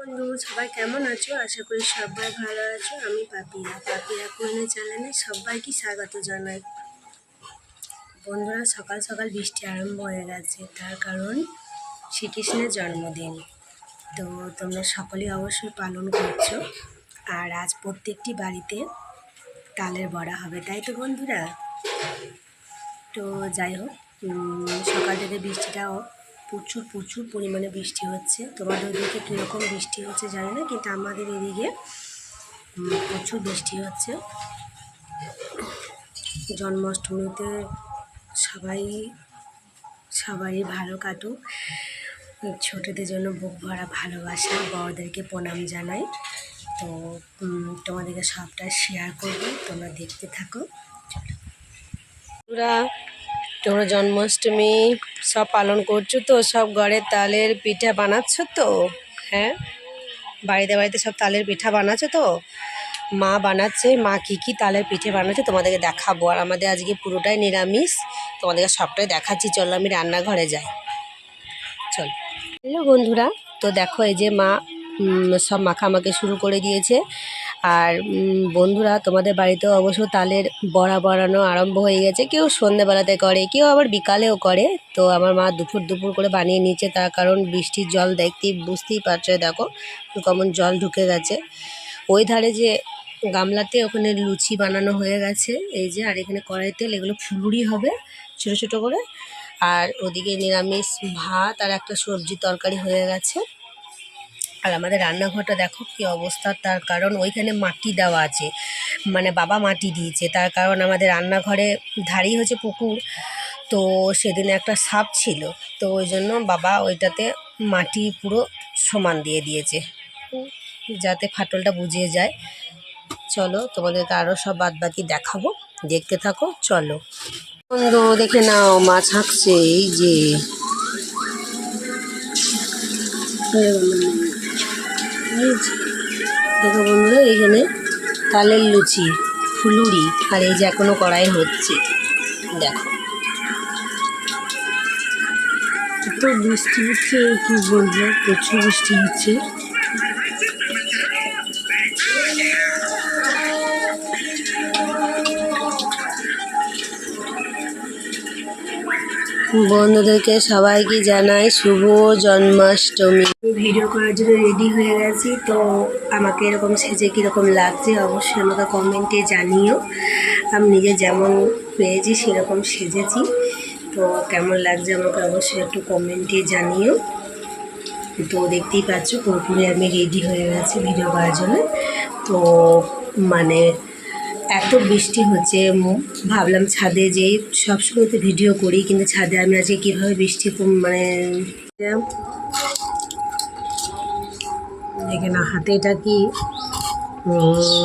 বন্ধু, সবাই কেমন আছো? আশা করি সবাই ভালো আছো। আমি পাপিয়া। পাপিয়া কোহিনী চ্যানেলে সবাইকে স্বাগত জানাই। বন্ধুরা, সকাল সকাল বৃষ্টি আরম্ভ হয়ে গেছে। তার কারণ শ্রীকৃষ্ণের জন্মদিন। তো তোমরা সকলেই অবশ্যই পালন করছ। আর আজ প্রত্যেকটি বাড়িতে তালের বড়া হবে, তাই তো বন্ধুরা? তো যাই হোক সকাল থেকে বৃষ্টিটাও প্রচুর প্রচুর পরিমাণে বৃষ্টি হচ্ছে। তোমাদের ওদিকে কীরকম বৃষ্টি হচ্ছে জানি না, কিন্তু আমাদের এদিকে প্রচুর বৃষ্টি হচ্ছে। জন্মাষ্টমীতে সবাই সবাই ভালো কাটুক। ছোটদের জন্য বুক ভরা ভালোবাসা, বড়দেরকে প্রণাম জানাই। তো তোমাদেরকে সবটা শেয়ার করব, তোমরা দেখতে থাকো। চলো। তোমরা জন্মাষ্টমী সব পালন করছ তো? সব ঘরে তালের পিঠা বানাচ্ছ তো? হ্যাঁ? বাড়িতে বাড়িতে সব তালের পিঠা বানাচ্ছো তো? মা বানাচ্ছে, মা কী কী তালের পিঠে বানাচ্ছে তোমাদেরকে দেখাবো। আর আমাদের আজকে পুরোটাই নিরামিষ। তোমাদেরকে সবটাই দেখাচ্ছি। চলো আমি রান্নাঘরে যাই। চল। হ্যালো বন্ধুরা, তো দেখো এই যে মা সব মাখামাখি শুরু করে দিয়েছে। আর বন্ধুরা, তোমাদের বাড়িতেও অবশ্য তালের বড়া বানানো আরম্ভ হয়ে গেছে। কেউ সন্ধেবেলাতে করে, কেউ আবার বিকালেও করে। তো আমার মা দুপুর দুপুর করে বানিয়ে নিচ্ছে তার কারণ বৃষ্টির জল দেখতেই বুঝতেই পারছ, দেখো কেমন জল ঢুকে গেছে। ওই ধারে যে গামলাতে ওখানে লুচি বানানো হয়ে গেছে, এই যে, আর এখানে কড়াই তেল, এগুলো ফুলুরি হবে ছোটো ছোটো করে। আর ওদিকে নিরামিষ ভাত আর একটা সবজি তরকারি হয়ে গেছে। আর আমাদের রান্নাঘরটা দেখো কি অবস্থা, তার কারণ ওইখানে মাটি দেওয়া আছে। মানে বাবা মাটি দিয়েছে, তার কারণ আমাদের রান্নাঘরে ধারেই হচ্ছে পুকুর। তো সেদিন একটা সাপ ছিল, তো ওই জন্য বাবা ওইটাতে মাটি পুরো সমান দিয়ে দিয়েছে। যাতে ফাটলটা বুঝিয়ে যায়। চলো, তোমাদেরকে আরও সব বাদ বাকি দেখাবো। দেখতে থাকো, চলো। বন্ধু, দেখে নাও, মাছ হাঁকছে, এই যে। দেখো বন্ধুরা, এখানে তালের লুচি, ফুলুরি, আর এই যে এখনও কড়াই হচ্ছে, দেখো। এত বৃষ্টি হচ্ছে, কি বলব, প্রচুর বৃষ্টি হচ্ছে। বন্ধুদেরকে সবাইকে জানাই শুভ জন্মাষ্টমী। ভিডিও করার জন্য রেডি হয়ে গেছি, তো আমাকে এরকম সেজে কীরকম লাগছে অবশ্যই আমাকে কমেন্টে জানিও। আমি নিজে যেমন পেয়েছি সেরকম সেজেছি, তো কেমন লাগছে আমাকে অবশ্যই একটু কমেন্টে জানিও। তো দেখতেই পাচ্ছ পুরোপুরি আমি রেডি হয়ে গেছি ভিডিও করার জন্য। তো মানে এত বৃষ্টি হচ্ছে ভাবলাম ছাদে যে সবসময় তো ভিডিও করি, কিন্তু ছাদে আমি আজকে কীভাবে বৃষ্টি মানে দেখে। না হাতে এটা কি?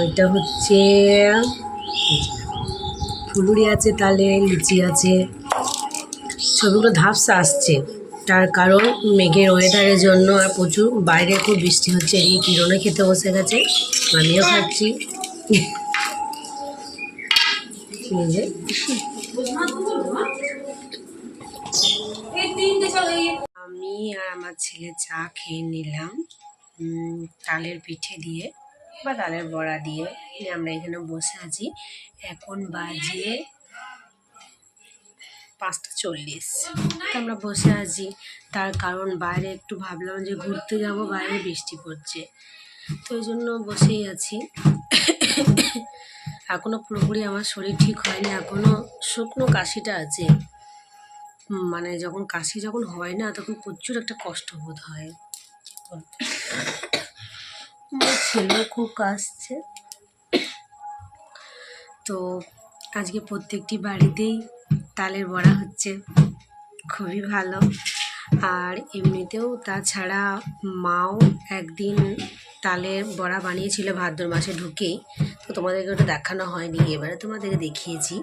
এটা হচ্ছে ফুলুরি আছে, তালে লিচি আছে। ছবিগুলো ধাপসা আসছে, তার কারণ মেঘের ওয়েদারের জন্য আর প্রচুর বাইরে খুব বৃষ্টি হচ্ছে, এই কিরণে খেতে বসে গেছে, আমিও খাচ্ছি। আমি আর আমার ছেলে চা খেয়ে নিলাম তালের পিঠে দিয়ে বা তালের বড়া দিয়ে। আমরা এখানে বসে আছি। এখন বাজে পাঁচটা চল্লিশ। আমরা বসে আছি। তার কারণ বাইরে একটু ভাবলাম যে ঘুরতে যাব, বাইরে বৃষ্টি পড়ছে। তো ওই জন্য বসেই আছি। এখনও পুরোপুরি আমার শরীর ঠিক হয়নি এখনও শুকনো কাশিটা আছে। মানে যখন কাশি যখন হয় না, তখন প্রচুর একটা কষ্ট বোধ হয়। ছেলেও খুব কাশছে। তো আজকে প্রত্যেকটি বাড়িতেই তালের বড়া হচ্ছে। খুবই ভালো। আর এমনিতেও তাছাড়া মাও একদিন তালের বড়া বানিয়েছিল ভাদ্র মাসে ঢুকেই। তো তোমাদেরকে ওটা দেখানো হয়নি, এবারে তোমাদেরকে দেখিয়েছি।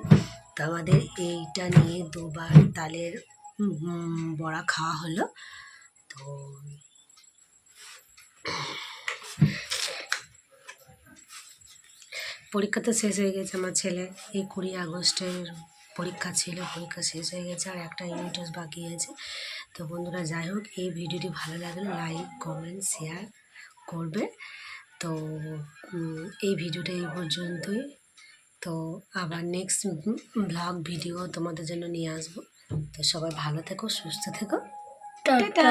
তো আমাদের এইটা নিয়ে দুবার তালের বড়া খাওয়া হলো। তো পরীক্ষা তো শেষ হয়ে গেছে আমার ছেলে, এই কুড়ি আগস্টের পরীক্ষা ছিল পরীক্ষা শেষ হয়ে গেছে আর একটা ইউনিট টেস্ট বাকি আছে। তো বন্ধুরা যাই হোক এই ভিডিওটি ভালো লাগলে লাইক কমেন্ট শেয়ার করবে তো এই ভিডিওটা এই পর্যন্তই। তো আবার নেক্সট ব্লগ ভিডিও তোমাদের জন্য নিয়ে আসব। তো সবাই ভালো থেকো সুস্থ থেকো। টাটা।